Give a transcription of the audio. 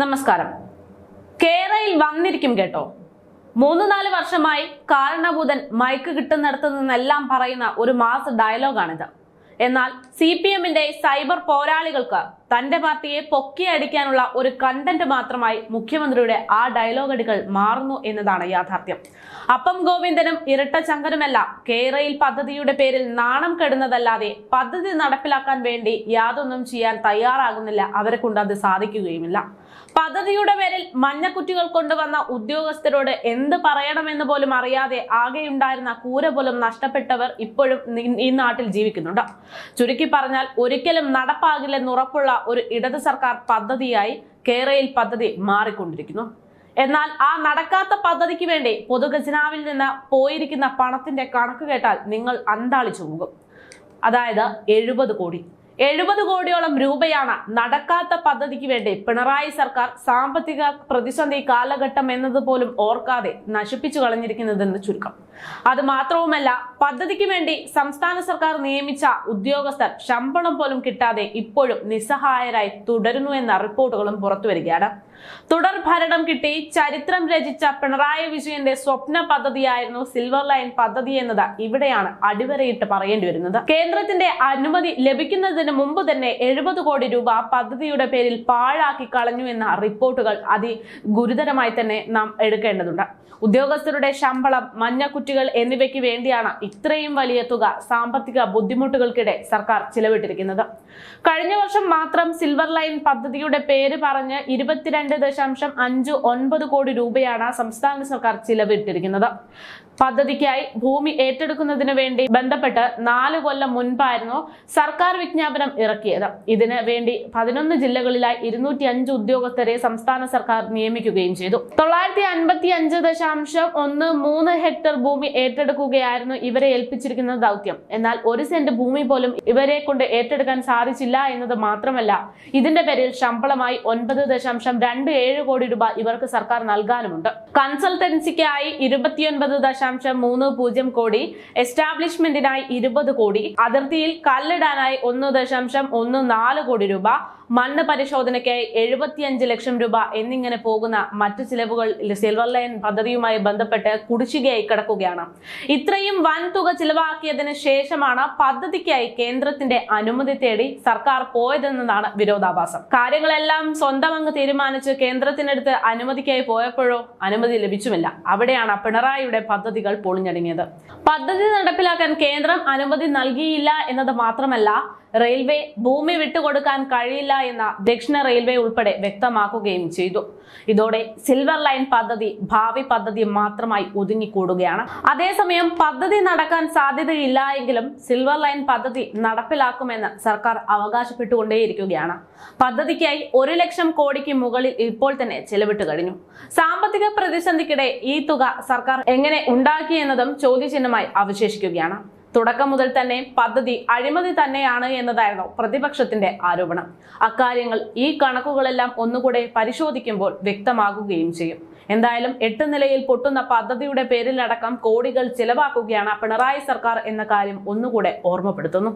നമസ്കാരം. കേരളയിൽ വന്നിരിക്കും കേട്ടോ. മൂന്ന് നാല് വർഷമായി കാരണഭൂതൻ മയക്ക് കിട്ടുന്നിടത്ത് നിന്നെല്ലാം പറയുന്ന ഒരു മാസ് ഡയലോഗാണിത് എന്നാൽ സി പി എമ്മിന്റെ സൈബർ പോരാളികൾക്ക് തന്റെ പാർട്ടിയെ പൊക്കിയടിക്കാനുള്ള ഒരു കണ്ടന്റ് മാത്രമായി മുഖ്യമന്ത്രിയുടെ ആ ഡയലോഗ് അടികൾ മാറുന്നു എന്നതാണ് യാഥാർത്ഥ്യം. അപ്പം ഗോവിന്ദനും ഇരട്ട ചങ്കനുമെല്ലാം കേരയിൽ പദ്ധതിയുടെ പേരിൽ നാണം കെടുന്നതല്ലാതെ പദ്ധതി നടപ്പിലാക്കാൻ വേണ്ടി യാതൊന്നും ചെയ്യാൻ തയ്യാറാകുന്നില്ല. അവരെ കൊണ്ട് അത് സാധിക്കുകയുമില്ല. പദ്ധതിയുടെ പേരിൽ മഞ്ഞക്കുറ്റികൾ കൊണ്ടുവന്ന ഉദ്യോഗസ്ഥരോട് എന്ത് പറയണമെന്ന് പോലും അറിയാതെ ആകെയുണ്ടായിരുന്ന കൂര പോലും നഷ്ടപ്പെട്ടവർ ഇപ്പോഴും ഈ നാട്ടിൽ ജീവിക്കുന്നുണ്ട്. ചുരുക്കി പറഞ്ഞാൽ ഒരിക്കലും നടപ്പാകില്ലെന്ന് ഉറപ്പുള്ള ഒരു ഇടത് സർക്കാർ പദ്ധതിയായി കേരയിൽ പദ്ധതി മാറിക്കൊണ്ടിരിക്കുന്നു. എന്നാൽ ആ നടക്കാത്ത പദ്ധതിക്ക് വേണ്ടി പൊതുഖജനാവിൽ നിന്ന് പോയിരിക്കുന്ന പണത്തിന്റെ കണക്ക് കേട്ടാൽ നിങ്ങൾ അന്താളിച്ചു പോകും അതായത് എഴുപത് കോടി. എഴുപത് കോടിയോളം രൂപയാണ് നടക്കാത്ത പദ്ധതിക്ക് വേണ്ടി പിണറായി സർക്കാർ സാമ്പത്തിക പ്രതിസന്ധി കാലഘട്ടം എന്നതുപോലും ഓർക്കാതെ നശിപ്പിച്ചു കളഞ്ഞിരിക്കുന്നതെന്ന് ചുരുക്കം. അത് മാത്രവുമല്ല പദ്ധതിക്ക് വേണ്ടി സംസ്ഥാന സർക്കാർ നിയമിച്ച ഉദ്യോഗസ്ഥർ ശമ്പളം പോലും കിട്ടാതെ ഇപ്പോഴും നിസ്സഹായരായി തുടരുന്നു എന്ന റിപ്പോർട്ടുകളും പുറത്തു വരികയാണ്. തുടർ ഭരണം കിട്ടി ചരിത്രം രചിച്ച പിണറായി വിജയന്റെ സ്വപ്ന പദ്ധതിയായിരുന്നു സിൽവർ ലൈൻ പദ്ധതി എന്നത് ഇവിടെയാണ് അടിവരയിട്ട് പറയേണ്ടി വരുന്നത്. കേന്ദ്രത്തിന്റെ അനുമതി ലഭിക്കുന്നതിന് മുമ്പ് തന്നെ എഴുപത് കോടി രൂപ പദ്ധതിയുടെ പേരിൽ പാഴാക്കി കളഞ്ഞു എന്ന റിപ്പോർട്ടുകൾ അതി ഗുരുതരമായി തന്നെ നാം എടുക്കേണ്ടതുണ്ട്. ഉദ്യോഗസ്ഥരുടെ ശമ്പളം മഞ്ഞക്കുറ്റികൾ എന്നിവയ്ക്ക് വേണ്ടിയാണ് ഇത്രയും വലിയ തുക സാമ്പത്തിക ബുദ്ധിമുട്ടുകൾക്കിടെ സർക്കാർ ചിലവിട്ടിരിക്കുന്നത്. കഴിഞ്ഞ വർഷം മാത്രം സിൽവർ ലൈൻ പദ്ധതിയുടെ പേര് പറഞ്ഞ് ഇരുപത്തിരണ്ട് ദശാംശം അഞ്ച് ഒൻപത് കോടി രൂപയാണ് സംസ്ഥാന സർക്കാർ ചിലവിട്ടിരിക്കുന്നത്. പദ്ധതിക്കായി ഭൂമി ഏറ്റെടുക്കുന്നതിന് വേണ്ടി ബന്ധപ്പെട്ട് നാല് കൊല്ലം മുൻപായിരുന്നു സർക്കാർ വിജ്ഞാപനം ഇറക്കിയത്. ഇതിന് വേണ്ടി പതിനൊന്ന് ജില്ലകളിലായി ഇരുന്നൂറ്റി അഞ്ച് ഉദ്യോഗസ്ഥരെ സംസ്ഥാന സർക്കാർ നിയമിക്കുകയും ചെയ്തു. തൊള്ളായിരത്തി അൻപത്തി അഞ്ച് ദശാംശം ഒന്ന് മൂന്ന് ഹെക്ടർ ഭൂമി ഏറ്റെടുക്കുകയായിരുന്നു ഇവരെ ഏൽപ്പിച്ചിരിക്കുന്ന ദൗത്യം. എന്നാൽ ഒരു സെന്റ് ഭൂമി പോലും ഇവരെ കൊണ്ട് ഏറ്റെടുക്കാൻ സാധിച്ചില്ല എന്നത് മാത്രമല്ല ഇതിന്റെ പേരിൽ ശമ്പളമായി ഒൻപത് ദശാംശം രണ്ട് ഏഴ് കോടി രൂപ ഇവർക്ക് സർക്കാർ നൽകാനുമുണ്ട്. കൺസൾട്ടൻസിക്കായി ഇരുപത്തിയൊൻപത് ദശാംശം മൂന്ന് പൂജ്യം കോടി എസ്റ്റാബ്ലിഷ്മെന്റിനായി ഇരുപത് കോടി അതിർത്തിയിൽ കല്ലിടാനായി ഒന്ന് ദശാംശം ഒന്ന് നാല് കോടി രൂപ മണ്ണ് പരിശോധനയ്ക്കായി എഴുപത്തിയഞ്ച് ലക്ഷം രൂപ എന്നിങ്ങനെ പോകുന്ന മറ്റു ചിലവുകൾ സിൽവർ ലൈൻ പദ്ധതിയുമായി ബന്ധപ്പെട്ട് കുടിശ്ശികയായി കിടക്കുകയാണ്. ഇത്രയും വൻതുക ചിലവാക്കിയതിന് ശേഷമാണ് പദ്ധതിക്കായി കേന്ദ്രത്തിന്റെ അനുമതി തേടി സർക്കാർ പോയതെന്നതാണ് വിരോധാഭാസം. കാര്യങ്ങളെല്ലാം സ്വന്തം അങ്ങ് തീരുമാനിച്ച് കേന്ദ്രത്തിനടുത്ത് അനുമതിക്കായി പോയപ്പോഴോ അനുമതി ലഭിച്ചുമില്ല. അവിടെയാണ് പിണറായിയുടെ പദ്ധതികൾ പൊളിഞ്ഞടങ്ങിയത്. പദ്ധതി നടപ്പിലാക്കാൻ കേന്ദ്രം അനുമതി നൽകിയില്ല എന്നത് മാത്രമല്ല റെയിൽവേ ഭൂമി വിട്ടുകൊടുക്കാൻ കഴിയില്ല എന്ന ദക്ഷിണ റെയിൽവേ ഉൾപ്പെടെ വ്യക്തമാക്കുകയും ചെയ്തു. ഇതോടെ സിൽവർ ലൈൻ പദ്ധതി ഭാവി പദ്ധതി മാത്രമായി ഒതുങ്ങിക്കൂടുകയാണ്. അതേസമയം പദ്ധതി നടക്കാൻ സാധ്യതയില്ല എങ്കിലും സിൽവർ ലൈൻ പദ്ധതി നടപ്പിലാക്കുമെന്ന് സർക്കാർ അവകാശപ്പെട്ടുകൊണ്ടേയിരിക്കുകയാണ്. പദ്ധതിക്കായി ഒരു ലക്ഷം കോടിക്ക് മുകളിൽ ഇപ്പോൾ തന്നെ ചെലവിട്ട് കഴിഞ്ഞു. സാമ്പത്തിക പ്രതിസന്ധിക്കിടെ ഈ തുക സർക്കാർ എങ്ങനെ ഉണ്ടാക്കിയെന്നതും ചോദ്യചിഹ്നമായി അവശേഷിക്കുകയാണ്. തുടക്കം മുതൽ തന്നെ പദ്ധതി അഴിമതി തന്നെയാണ് എന്നതായിരുന്നു പ്രതിപക്ഷത്തിന്റെ ആരോപണം. അക്കാര്യങ്ങൾ ഈ കണക്കുകളെല്ലാം ഒന്നുകൂടെ പരിശോധിക്കുമ്പോൾ വ്യക്തമാകുകയും ചെയ്യും. എന്തായാലും എട്ട് നിലയിൽ പൊട്ടുന്ന പദ്ധതിയുടെ പേരിലടക്കം കോടികൾ ചിലവാക്കുകയാണ് പിണറായി സർക്കാർ എന്ന കാര്യം ഒന്നുകൂടെ ഓർമ്മപ്പെടുത്തുന്നു.